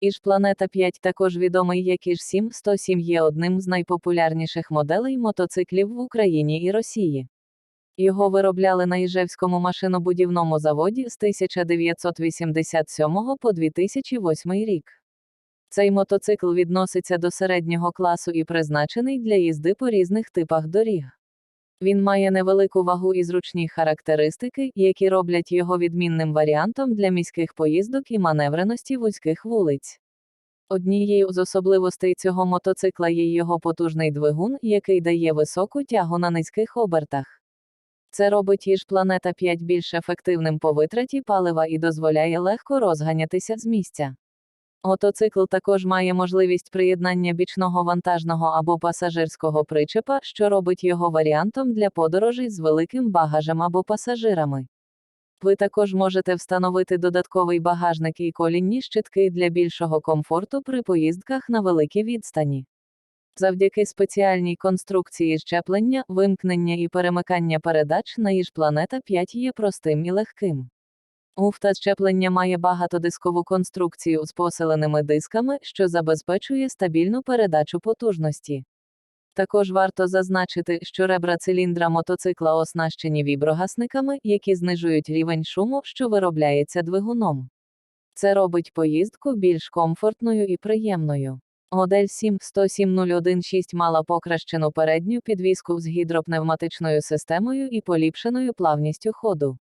Іж Планета 5 також відомий як Іж 7 107 є одним з найпопулярніших моделей мотоциклів в Україні і Росії. Його виробляли на Іжевському машинобудівному заводі з 1987 по 2008 рік. Цей мотоцикл відноситься до середнього класу і призначений для їзди по різних типах доріг. Він має невелику вагу і зручні характеристики, які роблять його відмінним варіантом для міських поїздок і маневреності вузьких вулиць. Однією з особливостей цього мотоцикла є його потужний двигун, який дає високу тягу на низьких обертах. Це робить їж планета 5 більш ефективним по витраті палива і дозволяє легко розганятися з місця. Мотоцикл також має можливість приєднання бічного вантажного або пасажирського причепа, що робить його варіантом для подорожей з великим багажем або пасажирами. Ви також можете встановити додатковий багажник і колінні щитки для більшого комфорту при поїздках на великі відстані. Завдяки спеціальній конструкції щеплення, вимкнення і перемикання передач на їж планета 5 є простим і легким. Муфта щеплення має багатодискову конструкцію з посиленими дисками, що забезпечує стабільну передачу потужності. Також варто зазначити, що ребра циліндра мотоцикла оснащені віброгасниками, які знижують рівень шуму, що виробляється двигуном. Це робить поїздку більш комфортною і приємною. Модель 7-107-016 мала покращену передню підвіску з гідропневматичною системою і поліпшеною плавністю ходу.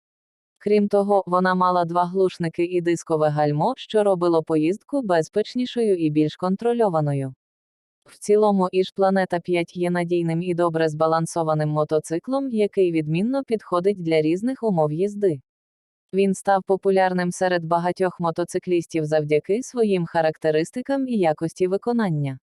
Крім того, вона мала два глушники і дискове гальмо, що робило поїздку безпечнішою і більш контрольованою. В цілому, Іж Планета 5 є надійним і добре збалансованим мотоциклом, який відмінно підходить для різних умов їзди. Він став популярним серед багатьох мотоциклістів завдяки своїм характеристикам і якості виконання.